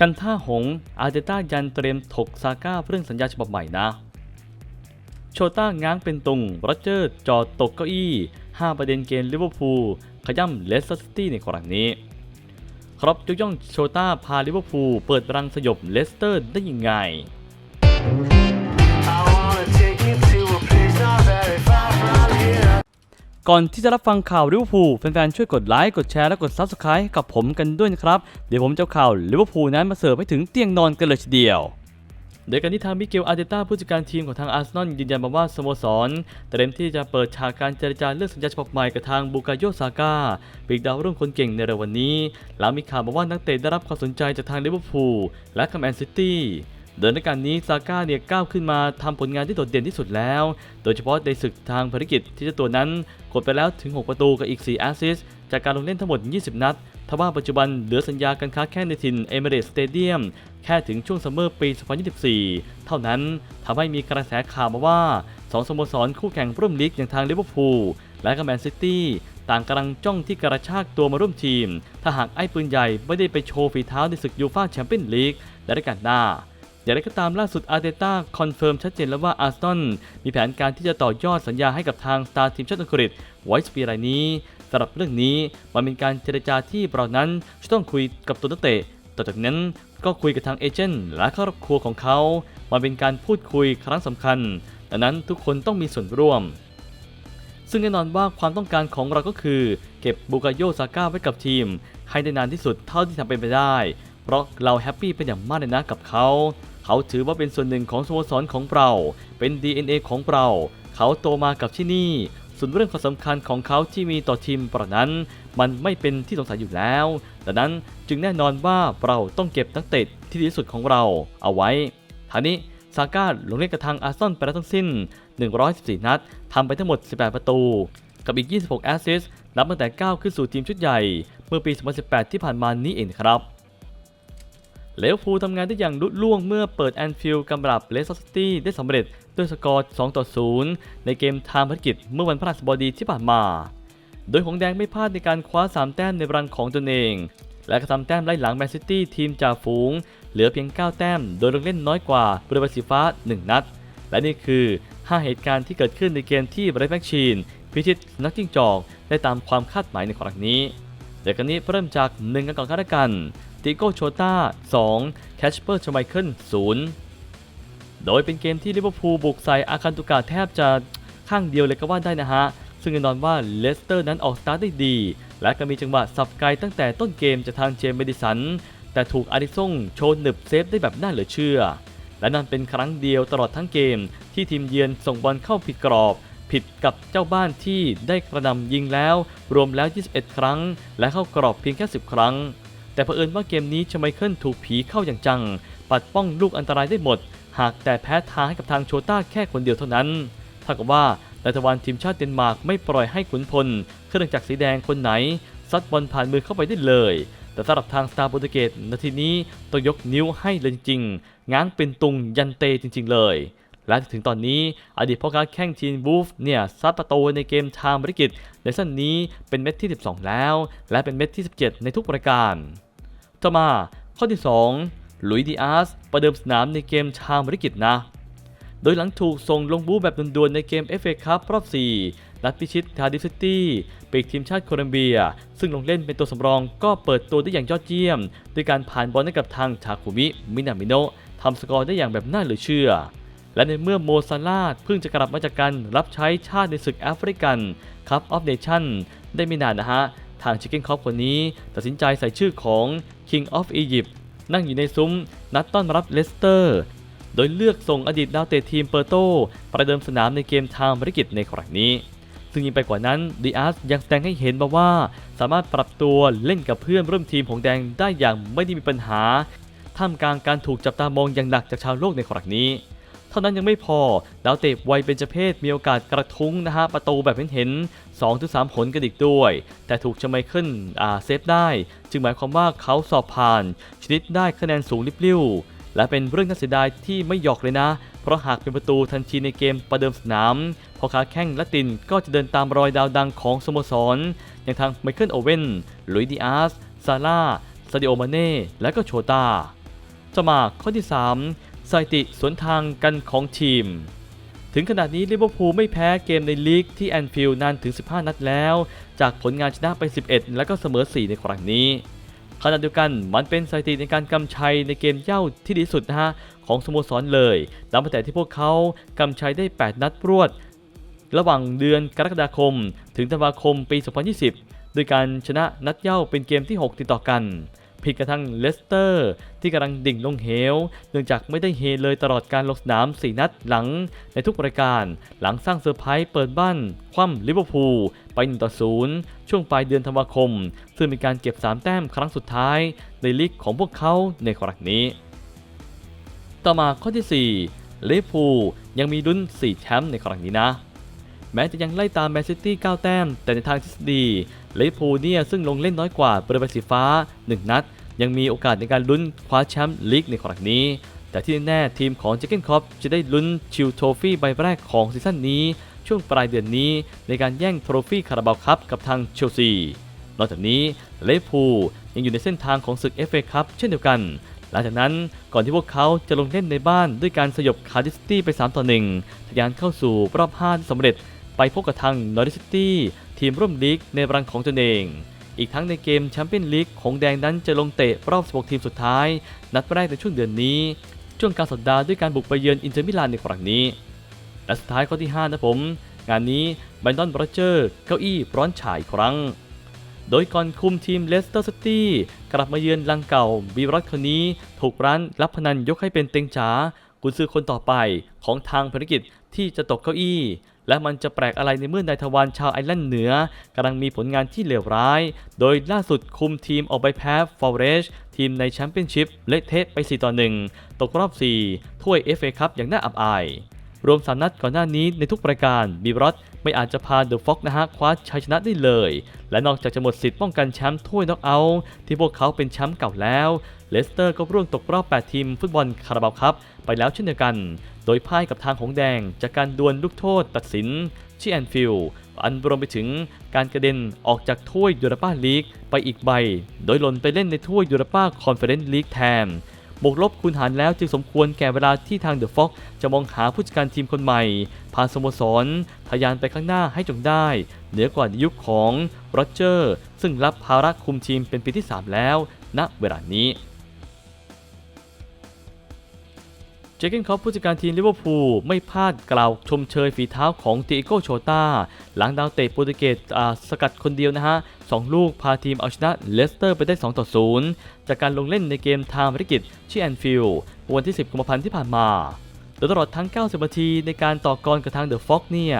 กันท่าหงส์อาร์เตต้ายันเตรียมถกซาก้าเรื่องสัญญาฉบับใหม่นะ โชต้าง้างเป็นตุงโรเจอร์จอดตกเก้าอี้ 5 ประเด็นเกมลิเวอร์พูลขย่ำเลสเตอร์ซิตี้ในครั้งนี้ ครับยกย่องโชต้าพาลิเวอร์พูลเปิดรังสยบเลสเตอร์ได้ยังไง ก่อนที่จะรับฟังข่าวลิเวอร์พูลแฟนๆช่วยกดไลค์กดแชร์และกด Subscribe ให้กับผมกันด้วยนะครับ เดี๋ยวผมจะเอาข่าวลิเวอร์พูลนั้นมาเสิร์ฟให้ถึงเตียงนอนกันเลยทีเดียวโดยการที่ทางมิเกลอาร์เตต้าผู้จัดการทีมของทางอาร์เซนอลยืนยันมาว่าสโมสรเตรียมที่จะเปิดฉากการเจรจาเรื่องสัญญาฉบับใหม่กับทางบูกาโยซาก้าปีกดาวรุ่งคนเก่งในเร็ววันนี้ หลังมีข่าวมาว่านักเตะได้รับความสนใจจากทางลิเวอร์พูลและคัมแอนซิตี้ โดยในการนี้ซาก้าเนี่ยก้าวขึ้นมาทำผลงานที่โดดเด่นที่สุดแล้ว โดยเฉพาะในศึกทางภารกิจที่เจ้าตัวนั้นกดไปแล้วถึง 6 ประตูกับอีก 4 แอสซิสต์จากการลงเล่นทั้งหมด 20 นัดทว่าปัจจุบันเหลือสัญญาการค้าแค่ในถิ่นเอเมเรตสเตเดียมแค่ถึงช่วงซัมเมอร์ปี 2024 เท่านั้นทำให้มีกระแสข่าวมาว่า 2 สโมสรคู่แข่งร่วมลีกอย่างทางลิเวอร์พูลและก็แมนซิตี้ต่างกำลังจ้องที่กระชากตัวมาร่วมทีม ถ้าหากไอ้ปืนใหญ่ไม่ได้ไปโชว์ฝีเท้าในศึกยูฟ่าแชมเปี้ยนลีกและรายการหน้า อย่างไรก็ตามล่าสุดอาร์เตต้าคอนเฟิร์มชัดเจนแล้วว่าอาร์เซนอลมีแผนการที่จะต่อยอดสัญญาให้กับทางสตาร์ทีมชาติอังกฤษไว้ปีรายนี้สำหรับเรื่องนี้มันเป็นการเจรจาที่เรานั้นจะต้องคุยกับตัวนักเตะต่อจากนั้นก็คุยกับทางเอเจนต์และครอบครัวของเขามันเป็นการพูดคุยครั้งสำคัญดังนั้นทุกคนต้องมีส่วนร่วม ซึ่งแน่นอนว่าความต้องการของเราก็คือ เก็บบูกาโยซาก้าไว้กับทีม ให้ได้นานที่สุดเท่าที่ทำเป็นไปได้ เพราะเราแฮปปี้เป็นอย่างมากเลยนะกับเขา เขาถือว่าเป็นส่วนหนึ่งของสโมสรของเรา เป็น DNA ของเรา เขาโตมากับที่นี่ ส่วนเรื่องความสำคัญของเขาที่มีต่อทีมประนั้น มันไม่เป็นที่สงสัยอยู่แล้ว ดังนั้นจึงแน่นอนว่าเราต้องเก็บนักเตะที่ดีที่สุดของเราเอาไว้ท่านี้ซาก้าลงเล่นกับทางอาร์ซอลไปแล้วทั้งสิ้น 114 นัดทำไปทั้งหมด 18 ประตู กับอีก 26 แอสซิสต์นับตั้งแต่ก้าวขึ้นสู่ทีมชุดใหญ่ เมื่อปี 2018 ที่ผ่านมานี้เองครับ เลวอร์พูลทำงานได้อย่างลุล่วงเมื่อเปิดแอนฟิลด์กำรับเลสเตอร์ซิตี้ได้สำเร็จด้วยสกอร์ 2 ต่อ 0 ในเกมทางภารกิจเมื่อวันพฤหัสบดีที่ผ่านมา โดยหงแดงไม่พลาดในการคว้า 3 แต้มในรังของตนเอง และก็ทำแต้มไล่หลังแมนซิตี้ทีมจ่าฝูง เหลือเพียง 9 แต้ม โดยลงเล่นน้อยกว่าบริบาสีฟ้า 1 นัด และนี่คือ 5 เหตุการณ์ที่เกิดขึ้นในเกมที่บริแมกชีนพิชิตนักจิ้งจอกได้ตามความคาดหมายในครั้งนี้เดี๋ยวกันนี้เริ่มจาก1กันก่อนกันละกัน ติโก้โชต้า2แคชเปอร์ชไมเคิล0โดยเป็นเกมที่ลิเวอร์พูลบุกใส่อาคันตุกาแทบจะข้างเดียวเลยก็ว่าได้นะฮะ ซึ่งแน่นอนว่าเลสเตอร์นั้นออกสตาร์ทได้ดี และก็มีจังหวะสับไกลตั้งแต่ต้นเกมจากทางเจมส์เมดิสัน แต่ถูกอาริซงโชว์หนึบเซฟได้แบบน่าเหลือเชื่อ และนั่นเป็นครั้งเดียวตลอดทั้งเกม ที่ทีมเยือนส่งบอลเข้าผิดกรอบผิดกับเจ้าบ้านที่ได้กระนำยิงแล้ว รวมแล้ว 21 ครั้ง และเข้ากรอบเพียงแค่ 10 ครั้ง แต่เผอิญว่าเกมนี้ชไมเคิลถูกผีเข้าอย่างจัง ปัดป้องลูกอันตรายได้หมด หากแต่แพ้ทางให้กับทางโชต้าแค่คนเดียวเท่านั้นเท่ากับว่าในตะวันทีมชาติเดนมาร์กไม่ปล่อยให้ขุนพลเครื่องจักรสีแดงคนไหนซัดบอลผ่านมือเข้าไปได้เลย แต่สำหรับทางสตาร์โปรตุเกสนาทีนี้ต้องยกนิ้วให้เลยจริงๆง้างเป็นตุงยันเตจริง ๆ เลย และถึงตอนนี้อดีตพ่อค้าแข่งทีมวูฟเนี่ยซัดประตูในเกมทางบริกิตในสั้นนี้เป็นเม็ดที่ 12 แล้ว และเป็นเม็ดที่ 17 ในทุกรายการ ต่อมาข้อที่ 2 ลุยดิอาสประเดิมสนามในเกมชามบริกิตนะ โดยหลังถูกส่งลงบูแบบด่วนๆในเกม FA คัพรอบ 4 นัดพิชิตคาดิฟซิตี้ปีกทีมชาติโคลอมเบีย ซึ่งลงเล่นเป็นตัวสำรองก็เปิดตัวได้อย่างยอดเยี่ยม ด้วยการผ่านบอลให้กับทางทาคุมิมินามิโนะทำสกอร์ได้อย่างแบบน่าเหลือเชื่อ และในเมื่อโมซาลาห์เพิ่งจะกลับมาจากการรับใช้ชาติในศึกแอฟริกันคัพออฟเนชั่นได้ไม่นานนะฮะ ทางชิคเก้นคอปคนนี้ ตัดสินใจใส่ชื่อของ King of Egypt นั่งอยู่ในซุ้มนัดต้อนรับเลสเตอร์ โดยเลือกส่งอดีตดาวเตะทีมเปอร์โต ประเดิมสนามในเกมทางภารกิจในครั้งนี้ ซึ่งยิ่งไปกว่านั้นดีอาร์สยังแสดงให้เห็นมาว่า สามารถปรับตัวเล่นกับเพื่อนร่วมทีมของแดงได้อย่างไม่ได้มีปัญหา ท่ามกลางการถูกจับตามองอย่างหนักจากชาวโลกในครั้งนี้ ท่านั้นยังไม่พอ ดาวเตะวัยเบญจเพศมีโอกาสกระทุ้งนะฮะประตูแบบเห็นๆ2-3ถึง3ผลกันอีกด้วย แต่ถูกชไมเคิลอ่าเซฟได้ จึงหมายความว่าเขาสอบผ่าน ชนิดได้คะแนนสูงลิบลิ่วและเป็นเรื่องน่าเสียดายที่ไม่หยอกเลยนะ เพราะหากเป็นประตูทันทีในเกมประเดิมสนาม พอขาแข้งละตินก็จะเดินตามรอยดาวดังของสโมสร อย่างทางไมเคิลโอเว่นลุยดิอาสซาร่าซาดิโอมาเน่ และก็โชตาจะมาข้อที่ 3 สถิติสวนทางกันของทีม ถึงขนาดนี้ลิเวอร์พูลไม่แพ้เกมในลีกที่แอนฟิลด์นานถึง 15 นัดแล้ว จากผลงานชนะไป 11 แล้วก็เสมอ 4 ในครั้งนี้ขณะเดียวกันมันเป็นสถิติในการกำชัยในเกมเย่าที่ดีสุดนะฮะของสโมสรเลยนับตั้งแต่ที่พวกเขากำชัยได้ 8 นัดรวด ระหว่างเดือนกรกฎาคม ถึงธันวาคมปี 2020 โดยการชนะนัดเย่าเป็นเกมที่ 6 ติดต่อกัน ผิดกระทั่งเลสเตอร์ ที่กำลังดิ่งลงเหว เนื่องจากไม่ได้เฮเลยตลอดการลงสนาม 4 นัดหลังในทุกรายการ หลังสร้างเซอร์ไพรส์เปิดบ้าน คว่ำลิเวอร์พูลไป1ต่อ0ช่วงปลายเดือนธันวาคม ซึ่งเป็นการเก็บ 3 แต้มครั้งสุดท้ายในลีกของพวกเขาในครั้งนี้ ต่อมาข้อที่4ลิเวอร์พูลยังมีลุ้น4แชมป์ในครั้งนี้นะแม้จะยังไล่ตามแมนซิตี้ 9 แต้ม แต่ในทางทฤษฎี ลิเวอร์พูลเนี่ยซึ่งลงเล่นน้อยกว่าเบริเวณสีฟ้า 1 นัด ยังมีโอกาสในการลุ้นคว้าแชมป์ลีกในครั้งนี้ แต่ที่แน่ๆทีมของเจเกนคอปจะได้ลุ้นชิลโทฟี่ใบแรกของซีซั่นนี้ ช่วงปลายเดือนนี้ในการแย่งโทรฟี่คาราบาวคัพกับทางเชลซีนอกจากนี้เวอร์พูยังอยู่ในเส้นทางของศึก FA คัพเช่นเดียวกัน หลังจากนั้นก่อนที่พวกเขาจะลงเล่นในบ้านด้วยการสยบคาร์ดิสตี้ไป 3 ต่อ 1 ทะยานเข้าสู่รอบ 5 ที่สำเร็จไปพบกับทางนอริสตี้ ทีมร่วมลีกในรังของตนเอง อีกทั้งในเกมแชมเปี้ยนลีกของแดงนั้นจะลงเตะรอบ 16 ทีมสุดท้าย นัดแรกในช่วงเดือนนี้ ช่วงกลารสัปดาห์ด้วยการบุกไปเยือนอินเตอร์มิลานในครั้งนี้ และสุดท้ายข้อที่ 5 นะผม งานนี้แบนดอนบรเจอร์เก้าอี้ร้อนฉายครั้ง โดยก่อนคุมทีมเลสเตอร์ซิตี้กลับมาเยือนลังเก่าบีรอดคนนี้ถูกร้านรับพนันยกให้เป็นเต็งจ๋ากุนซือคนต่อไปของทางภารกิจที่จะตกเก้าอี้ และมันจะแปลกอะไรในเมื่อนายทวารชาวไอร์แลนด์เหนือกำลังมีผลงานที่เลวร้าย โดยล่าสุดคุมทีมออกไปแพ้ฟอร์เรชทีมในแชมเปี้ยนชิพเละเทะไป 4 ต่อ 1 ตกรอบ 4 ถ้วย FA คัพอย่างน่าอับอาย รวมสามนัดก่อนหน้านี้ในทุกปรายการบีบรอสไม่อาจจะพาเดอะฟ็อกนะฮะคว้าชัยชนะได้เลย และนอกจากจะหมดสิทธิ์ป้องกันแชมป์ถ้วยน็อกเอาท์ที่พวกเขาเป็นแชมป์เก่าแล้ว เลสเตอร์ก็ร่วงตกรอบ 8 ทีมฟุตบอลคาราบาวครับ ไปแล้วเช่นเดียวกัน โดยพ่ายกับทางของแดง จากการดวลลูกโทษตัดสินที่แอนฟิลด์อันรวมไปถึงการกระเด็นออกจากถ้วยยูโรปาลีกไปอีกใบ โดยหล่นไปเล่นในถ้วยยูโรปาคอนเฟอเรนซ์ลีกแทนบวกลบคูณหารแล้วจึงสมควรแก่เวลาที่ทางเดอะฟ็อกจะมองหาผู้จัดการทีมคนใหม่ พาสโมสร ทะยานไปข้างหน้าให้จงได้ เหนือกว่ายุคของโรเจอร์ ซึ่งรับภาระคุมทีมเป็นปีที่ 3 แล้วณเวลานี้ เจเกนคอปผู้จัดการทีมลิเวอร์พูลไม่พลาดกล่าวชมเชยฝีเท้าของติโกโชตาหลังดาวเตะโปรตุเกสสกัดคนเดียวนะฮะสองลูกพาทีมเอาชนะเลสเตอร์ไปได้ 2 ต่อ 0 จากการลงเล่นในเกมทางภารกิจที่แอนฟิลด์วันที่ 10 กุมภาพันธ์ที่ผ่านมาโดยตลอดทั้ง 90 นาทีในการต่อกรกับทางเดอะฟ็อกเนี่ย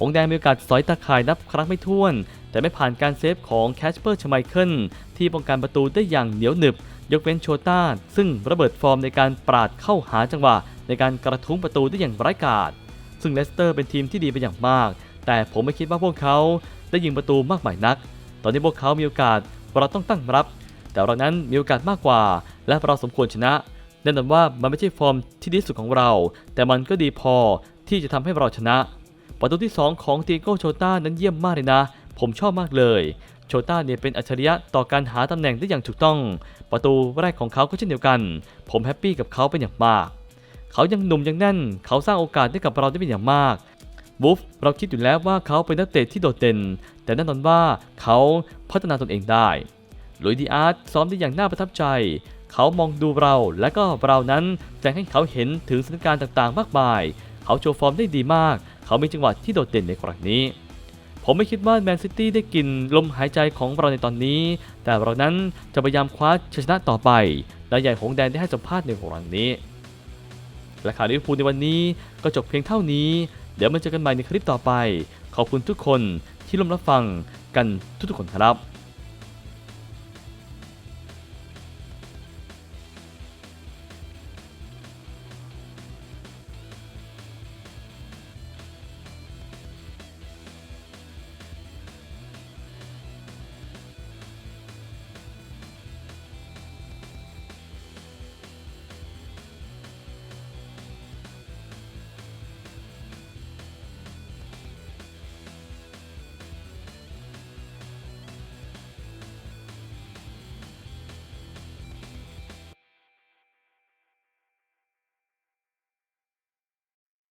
หงแดงมีโอกาสสอยตาข่ายนับครั้งไม่ถ้วน แต่ไม่ผ่านการเซฟของแคชเปอร์ชไมเคิลที่ป้องกันประตูได้อย่างเหนียวหนึบ ยกเว้นโชต้า ซึ่งระเบิดฟอร์มในการปราดเข้าหาจังหวะ ในการกระทุ้งประตูได้อย่างไร้ายกาจซึ่งเลสเตอร์เป็นทีมที่ดีเป็นอย่างมาก แต่ผมไม่คิดว่าพวกเขาได้ยิงประตูมากมายนัก ตอนนี้พวกเขามีโอกาสเราต้องตั้งรับ แต่เรานั้นมีโอกาสมากกว่า และเราสมควรชนะแน่นอนว่ามันไม่ใช่ฟอร์มที่ดีสุดของเรา แต่มันก็ดีพอที่จะทำให้เราชนะ ประตูที่ 2 ของตีโก้โชต้านั้นเยี่ยมมากเลยนะ ผมชอบมากเลย โชต้าเนี่ยเป็นอัจฉริยะต่อการหาตำแหน่งได้อย่างถูกต้อง ประตูแรกของเขาก็เช่นเดียวกัน ผมแฮปปี้กับเขาเป็นอย่างมาก เขายังหนุ่มยังแน่น เขาสร้างโอกาสให้กับเราได้เป็นอย่างมากวูฟเราคิดอยู่แล้วว่าเขาเป็นนักเตะที่โดดเด่น แต่แน่นอนว่าเขาพัฒนาตนเองได้ลุยดีอาร์ตซ้อมได้อย่างน่าประทับใจ เขามองดูเราและก็เรานั้นแสดงให้เขาเห็นถึงสถานการณ์ต่างๆ มากมาย เขาโชว์ฟอร์มได้ดีมาก เขามีจังหวะที่โดดเด่นในครั้งนี้ ผมไม่คิดว่าแมนซิตี้ได้กินลมหายใจของเราในตอนนี้ แต่เรานั้นจะพยายามคว้าชัยชนะต่อไปและใหญ่ของแดนได้ให้สัมภาษณ์ในครั้งนี้ และข่าวลิเวอร์พูลในวันนี้ก็จบเพียงเท่านี้ เดี๋ยวมาเจอกันใหม่ในคลิปต่อไป ขอบคุณทุกคนที่ร่วมรับฟังกันทุกๆคนครับ